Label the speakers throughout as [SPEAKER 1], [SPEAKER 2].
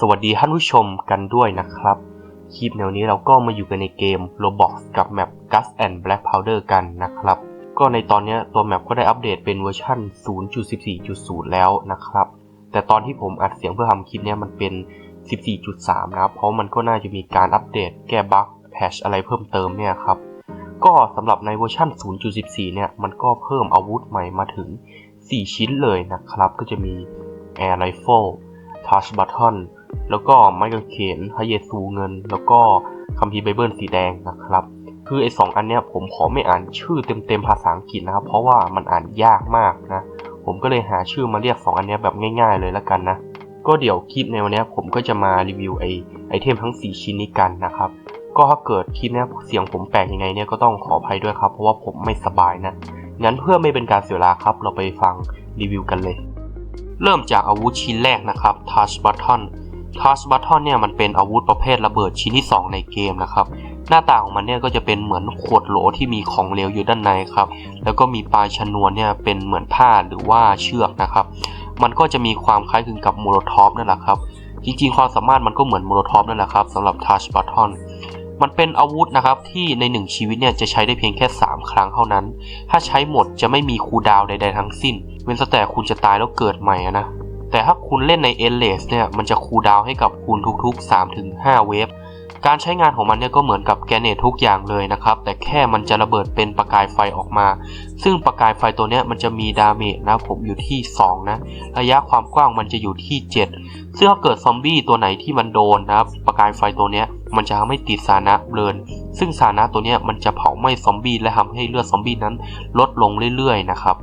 [SPEAKER 1] สวัสดีท่านผู้ชมกันด้วยนะครับ คลิปแนวนี้เราก็มาอยู่กันในเกม Roblox กับแมป Gus and Black Powder กันนะครับ ก็ในตอนนี้ตัวแมปก็ได้อัปเดตเป็นเวอร์ชัน0.14.0 แล้วนะครับ แต่ตอนที่ผมอัดเสียงเพื่อทำคลิปเนี้ยมันเป็น 14.3 นะครับ เพราะมันก็น่าจะมีการอัปเดตแก้บั๊กแพชอะไรเพิ่มเติมเนี่ยครับ ก็สำหรับในเวอร์ชัน0.14 เนี่ยมันก็เพิ่มอาวุธใหม่มาถึง 4 ชิ้นเลยนะครับ ก็จะมี Air Rifle Touch Button แล้วก็ไม้กางเขนพระเยซูเงิน แล้วก็คัมภีร์ไบเบิลสีแดงนะครับ คือไอ้สองอันเนี้ยผมขอไม่อ่านชื่อเต็มๆภาษาอังกฤษนะครับ เพราะว่ามันอ่านยากมากนะ ผมก็เลยหาชื่อมาเรียกสองอันเนี้ยแบบง่ายๆเลยละกันนะ ก็เดี๋ยวคลิปในวันนี้ผมก็จะมารีวิวไอไอเทมทั้ง 4 ชิ้นนี้กันนะครับ ก็ถ้าเกิดคลิปเนี้ยเสียงผมแปลกยังไงเนี่ยก็ต้องขออภัยด้วยครับ เพราะว่าผมไม่สบายนะ งั้นเพื่อไม่เป็นการเสียเวลาครับเราไปฟังรีวิวกันเลย เริ่มจากอาวุธชิ้นแรกนะครับ Touch Button Touch Button เนี่ยมันเป็นอาวุธประเภทระเบิดชิ้นที่ 2 ในเกมนะครับ หน้าตาของมันเนี่ยก็จะเป็นเหมือนขวดโหลที่มีของเหลวอยู่ด้านในครับ แล้วก็มีปลายชนวนเนี่ยเป็นเหมือนผ้าหรือว่าเชือกนะครับ มันก็จะมีความคล้ายคลึงกับโมโลท็อฟนั่นแหละครับ จริงๆ ความสามารถมันก็เหมือนโมโลท็อฟนั่นแหละครับสำหรับ Touch Button มันเป็นอาวุธนะครับที่ในหนึ่งชีวิตเนี่ยจะใช้ได้เพียงแค่ 3 ครั้งเท่านั้น ถ้าใช้หมดจะไม่มีคูดาวใด ๆ ทั้งสิ้น เว้นแต่คุณจะตายแล้วเกิดใหม่นะ แต่ถ้าคุณเล่นใน e n d l e s s เนี่ยมันจะคูลดาวให้กับคุณทุกๆ 3-5 เวฟการใช้งานของมันเนี่ยก็เหมือนกับแกเนตทุกอย่างเลยนะครับ แต่แค่มันจะระเบิดเป็นประกายไฟออกมา ซึ่งประกายไฟตัวเนี้ยมันจะมีดาเมจนะผมอยู่ที่ 2 นะ ระยะความกว้างมันจะอยู่ที่ 7 ซึ่งถ้าเกิดซอมบี้ตัวไหนที่มันโดนนะครับประกายไฟตัวเนี้ยมันจะทำให้ติดสานะเบินซึ่งสานะตัวเนี้ยมันจะเผาไหม้ซอมบี้และทำให้เลือดซอมบี้นั้นลดลงเรื่อยๆนะครับ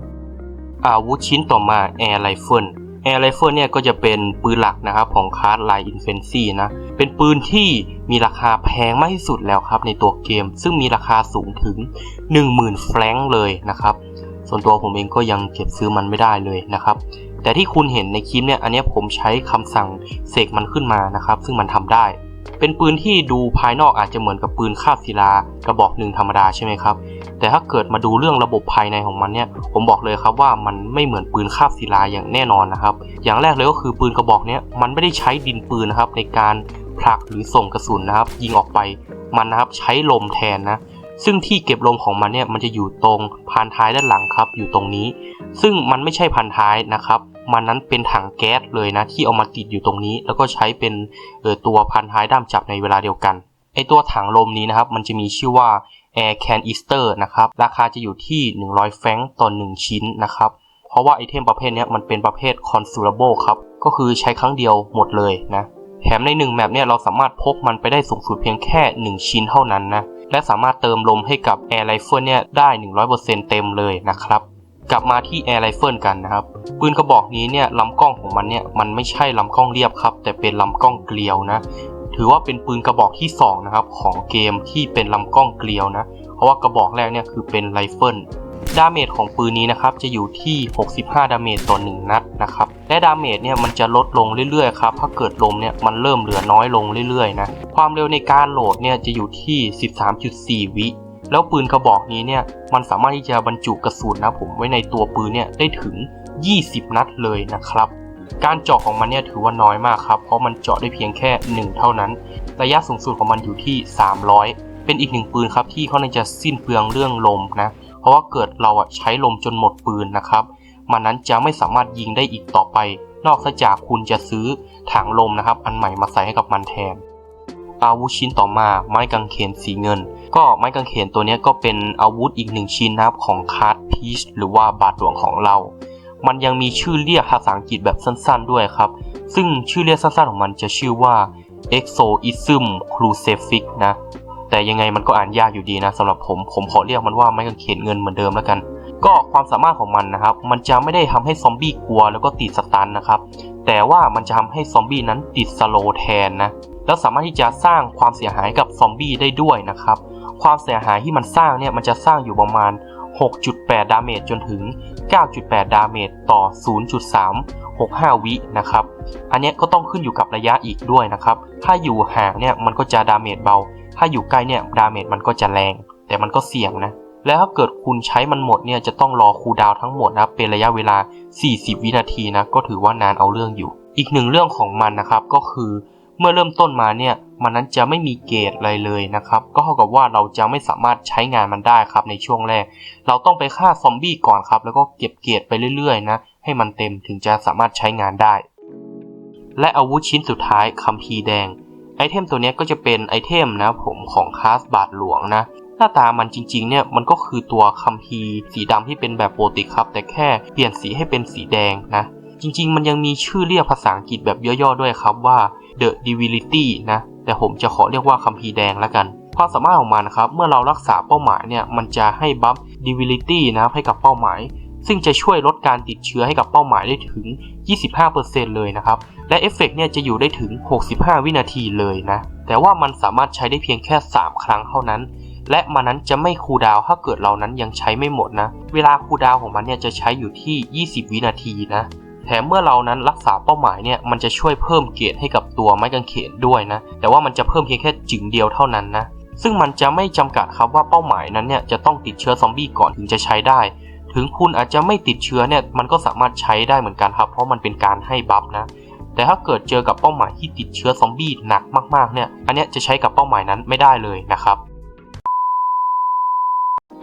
[SPEAKER 1] อาวุธชิ้นต่อมา Air Rifle Air Rifle เเอลิฟเฟอร์เนี่ยก็จะเป็นปืนหลักนะครับของคลาส Light Infancy นะ เป็นปืนที่มีราคาแพงมากที่สุดแล้วครับในตัวเกม ซึ่งมีราคาสูงถึง 10,000 แฟรงค์เลยนะครับ ส่วนตัวผมเองก็ยังเก็บซื้อมันไม่ได้เลยนะครับ แต่ที่คุณเห็นในคลิปเนี่ยอันนี้ผมใช้คำสั่งเสกมันขึ้นมานะครับ ซึ่งมันทำได้ เป็นปืนที่ดูภายนอกอาจจะเหมือนกับปืนคาบศิลากระบอกหนึ่งธรรมดาใช่ไหมครับ แต่ถ้าเกิดมาดูเรื่องระบบภายในของมันเนี่ย ผมบอกเลยครับว่ามันไม่เหมือนปืนคาบศิลาอย่างแน่นอนนะครับ อย่างแรกเลยก็คือปืนกระบอกเนี้ยมันไม่ได้ใช้ดินปืนนะครับในการผลักหรือส่งกระสุนนะครับ ยิงออกไปมันนะครับใช้ลมแทนนะซึ่งที่เก็บลมของมันเนี่ยมันจะอยู่ตรงพานท้ายด้านหลังครับ อยู่ตรงนี้ ซึ่งมันไม่ใช่พันท้ายนะครับ มันนั้นเป็นถังแก๊สเลยนะที่เอามาติดอยู่ตรงนี้ แล้วก็ใช้เป็นเออตัวพันท้ายด้ามจับในเวลาเดียวกันไอตัวถังลมนี้นะครับมันจะมีชื่อว่า Air Canister นะครับ ราคาจะอยู่ที่ 100 แฟงต่อ 1 ชิ้นนะครับ เพราะว่าไอเทมประเภทนี้มันเป็นประเภท consumable ครับ ก็คือใช้ครั้งเดียวหมดเลยนะ แถมใน 1 แมปเนี่ยเราสามารถพกมันไปได้สูงสุดเพียงแค่ 1 ชิ้นเท่านั้นนะ และสามารถเติมลมให้กับ Air Rifle เนี่ยได้ 100%เต็มเลยนะครับกลับมาที่ Air Rifle กันนะครับ ปืนกระบอกนี้เนี่ยลำกล้องของมันเนี่ยมันไม่ใช่ลำกล้องเรียบครับ แต่เป็นลำกล้องเกลียวนะ ถือว่าเป็นปืนกระบอกที่2นะครับของเกมที่เป็นลำกล้องเกลียวนะ เพราะว่ากระบอกแรกเนี่ยคือเป็นไรเฟิลดาเมจของปืนนี้นะครับจะอยู่ที่ 65 ดาเมจต่อ 1 นัดนะครับ และดาเมจเนี่ยมันจะลดลงเรื่อยๆครับ ถ้าเกิดลมเนี่ยมันเริ่มเหลือน้อยลงเรื่อยๆนะ ความเร็วในการโหลดเนี่ยจะอยู่ที่ 13.4 วิ แล้วปืนกระบอกนี้เนี่ยมันสามารถที่จะบรรจุกระสุนนะผมไว้ในตัวปืนเนี่ยได้ถึง 20 นัดเลยนะครับ การเจาะของมันเนี่ยถือว่าน้อยมากครับ เพราะมันเจาะได้เพียงแค่ 1 เท่านั้น ระยะสูงสุดของมันอยู่ที่ 300 เป็นอีกหนึ่งปืนครับที่เขาจะสิ้นเปลืองเรื่องลมนะ เพราะว่าเกิดเราอะใช้ลมจนหมดปืนนะครับ มันนั้นจะไม่สามารถยิงได้อีกต่อไป นอกจากคุณจะซื้อถังลมนะครับ อันใหม่มาใส่ให้กับมันแทนอาวุธชิ้นต่อมาไม้กางเขนสีเงิน ก็ไม้กางเขนตัวนี้ก็เป็นอาวุธอีกหนึ่งชิ้นนะครับของคาร์ดพีชหรือว่าบาทหลวงของเรา มันยังมีชื่อเรียกภาษาอังกฤษแบบสั้นๆด้วยครับ ซึ่งชื่อเรียกสั้นๆของมันจะชื่อว่า Exoism Crucifix นะ แต่ยังไงมันก็อ่านยากอยู่ดีนะสำหรับผม ผมขอเรียกมันว่าไม้กางเขนเงินเหมือนเดิมแล้วกัน ก็ความสามารถของมันนะครับ มันจะไม่ได้ทำให้ซอมบี้กลัวแล้วก็ติดสตันนะครับ แต่ว่ามันจะทำให้ซอมบี้นั้นติดสโลแทนนะ แล้วสามารถที่จะสร้างความเสียหายกับซอมบี้ได้ด้วยนะครับ ความเสียหายที่มันสร้างเนี่ยมันจะสร้างอยู่ประมาณ 6.8 ดาเมจจนถึง 9.8 ดาเมจต่อ 0.365 วินะครับ อันนี้ก็ต้องขึ้นอยู่กับระยะอีกด้วยนะครับ ถ้าอยู่ห่างเนี่ยมันก็จะดาเมจเบา ถ้าอยู่ใกล้เนี่ยดาเมจมันก็จะแรง แต่มันก็เสี่ยงนะ แล้วถ้าเกิดคุณใช้มันหมดเนี่ยจะต้องรอคูลดาวทั้งหมดนะเป็นระยะเวลา 40 วินาทีนะก็ถือว่านานเอาเรื่องอยู่ อีกหนึ่งเรื่องของมันนะครับก็คือเมื่อเริ่มต้นมาเนี่ย มันนั้นจะไม่มีเกรดอะไรเลยนะครับ ก็เท่ากับว่าเราจะไม่สามารถใช้งานมันได้ครับในช่วงแรก เราต้องไปฆ่าซอมบี้ก่อนครับ แล้วก็เก็บเกรดไปเรื่อยๆนะ ให้มันเต็มถึงจะสามารถใช้งานได้ และอาวุธชิ้นสุดท้ายคัมภีแดง ไอเทมตัวนี้ก็จะเป็นไอเทมนะผมของคลาสบาทหลวงนะหน้าตามันจริงๆ เนี่ยมันก็คือตัวคัมภีสีดำที่เป็นแบบโปรติกครับ แต่แค่เปลี่ยนสีให้เป็นสีแดงนะ จริงๆ มันยังมีชื่อเรียกภาษาอังกฤษแบบย่อๆ ด้วยครับว่า The Divinity นะ แต่ผมจะขอเรียกว่าคัมภีร์แดงแล้วกันความสามารถของมันนะครับ เมื่อเรารักษาเป้าหมายเนี่ย มันจะให้บัฟ Divinity นะครับให้กับเป้าหมาย ซึ่งจะช่วยลดการติดเชื้อให้กับเป้าหมายได้ถึง 25%เลยนะครับ และเอฟเฟกต์เนี่ยจะอยู่ได้ถึง 65 วินาทีเลยนะ แต่ว่ามันสามารถใช้ได้เพียงแค่ 3 ครั้งเท่านั้น และมันนั้นจะไม่คูดาวถ้าเกิดเรานั้นยังใช้ไม่หมดนะ เวลาคูดาวของมันเนี่ยจะใช้อยู่ที่ 20 วินาทีนะ แถมเมื่อเรานั้นรักษาเป้าหมายเนี่ยมันจะช่วยเพิ่มเกรดให้กับตัวไม้กางเขนด้วยนะ แต่ว่ามันจะเพิ่มเพียงแค่จึงเดียวเท่านั้นนะ ซึ่งมันจะไม่จำกัดครับว่าเป้าหมายนั้นเนี่ยจะต้องติดเชื้อซอมบี้ก่อนถึงจะใช้ได้ ถึงคุณอาจจะไม่ติดเชื้อเนี่ยมันก็สามารถใช้ได้เหมือนกันครับ เพราะมันเป็นการให้บัฟนะแต่ถ้าเกิดเจอกับเป้าหมายที่ติดเชื้อซอมบี้หนักมากๆเนี่ย อันนี้จะใช้กับเป้าหมายนั้นไม่ได้เลยนะครับ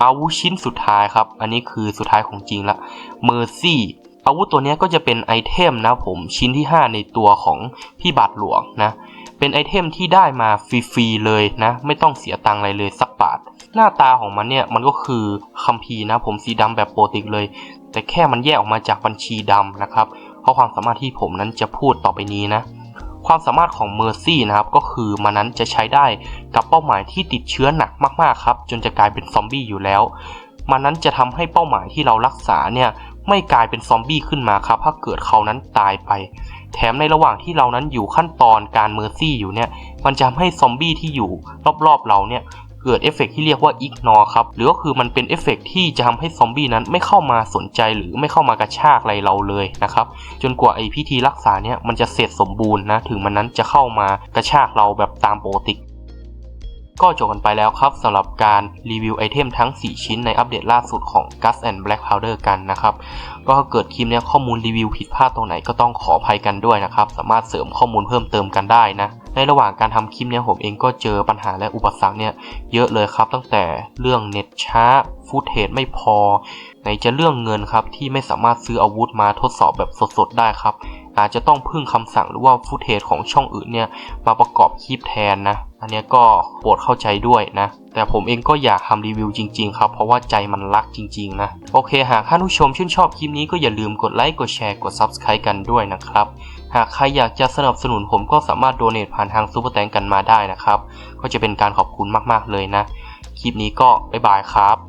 [SPEAKER 1] อาวุธชิ้นสุดท้ายครับ อันนี้คือสุดท้ายของจริงละเมอร์ซี่ อาวุธตัวนี้ก็จะเป็นไอเทมนะผมชิ้นที่ 5 ในตัวของพี่บาทหลวงนะ เป็นไอเทมที่ได้มาฟรีๆเลยนะ ไม่ต้องเสียตังค์อะไรเลยสักบาท หน้าตาของมันเนี่ยมันก็คือคัมภีร์นะผมสีดำแบบโปรติกเลย แต่แค่มันแยกออกมาจากบัญชีดำนะครับ เพราะความสามารถที่ผมนั้นจะพูดต่อไปนี้นะความสามารถของเมอร์ซี่นะครับ ก็คือมันนั้นจะใช้ได้กับเป้าหมายที่ติดเชื้อหนักมากๆครับ จนจะกลายเป็นซอมบี้อยู่แล้ว มันนั้นจะทำให้เป้าหมายที่เรารักษาเนี่ย ไม่กลายเป็นซอมบี้ขึ้นมาครับ ถ้าเกิดเขานั้นตายไป แถมในระหว่างที่เรานั้นอยู่ขั้นตอนการเมอร์ซี่อยู่เนี่ย มันจะทำให้ซอมบี้ที่อยู่รอบๆเราเนี่ยเกิดเอฟเฟกต์ที่เรียกว่าอิกนอครับ หรือก็คือมันเป็นเอฟเฟกต์ที่จะทำให้ซอมบี้นั้นไม่เข้ามาสนใจหรือไม่เข้ามากระชากอะไรเราเลยนะครับ จนกว่าไอพิธีรักษาเนี่ยมันจะเสร็จสมบูรณ์นะ ถึงมันนั้นจะเข้ามากระชากเราแบบตามปกติ ก็จบกันไปแล้วครับสำหรับการรีวิวไอเทมทั้ง 4 ชิ้นในอัปเดตล่าสุดของ Gus and Black Powder กันนะครับ ก็ถ้าเกิดคลิปเนี้ยข้อมูลรีวิวผิดพลาดตรงไหนก็ต้องขออภัยกันด้วยนะครับ สามารถเสริมข้อมูลเพิ่มเติมกันได้นะในระหว่างการทำคลิปเนี้ยผมเองก็เจอปัญหาและอุปสรรคเนี่ยเยอะเลยครับ ตั้งแต่เรื่องเน็ตช้าฟุตเทจไม่พอ ไหนจะเรื่องเงินครับที่ไม่สามารถซื้ออาวุธมาทดสอบแบบสดๆได้ครับ อาจจะต้องพึ่งคำสั่งหรือว่าฟุตเทจของช่องอื่นเนี่ยมาประกอบคลิปแทนนะ อันนี้ก็โปรดเข้าใจด้วยนะ แต่ผมเองก็อยากทำรีวิวจริง ๆ ครับ เพราะว่าใจมันรักจริง ๆ นะ โอเค หากท่านผู้ชมชื่นชอบคลิปนี้ก็อย่าลืมกดไลค์ กดแชร์ กด Subscribe กันด้วยนะครับ หากใครอยากจะสนับสนุนผมก็สามารถโดเนทผ่านทางซูเปอร์แตงกันมาได้นะครับ ก็จะเป็นการขอบคุณมากๆเลยนะ คลิปนี้ก็บ๊ายบายครับ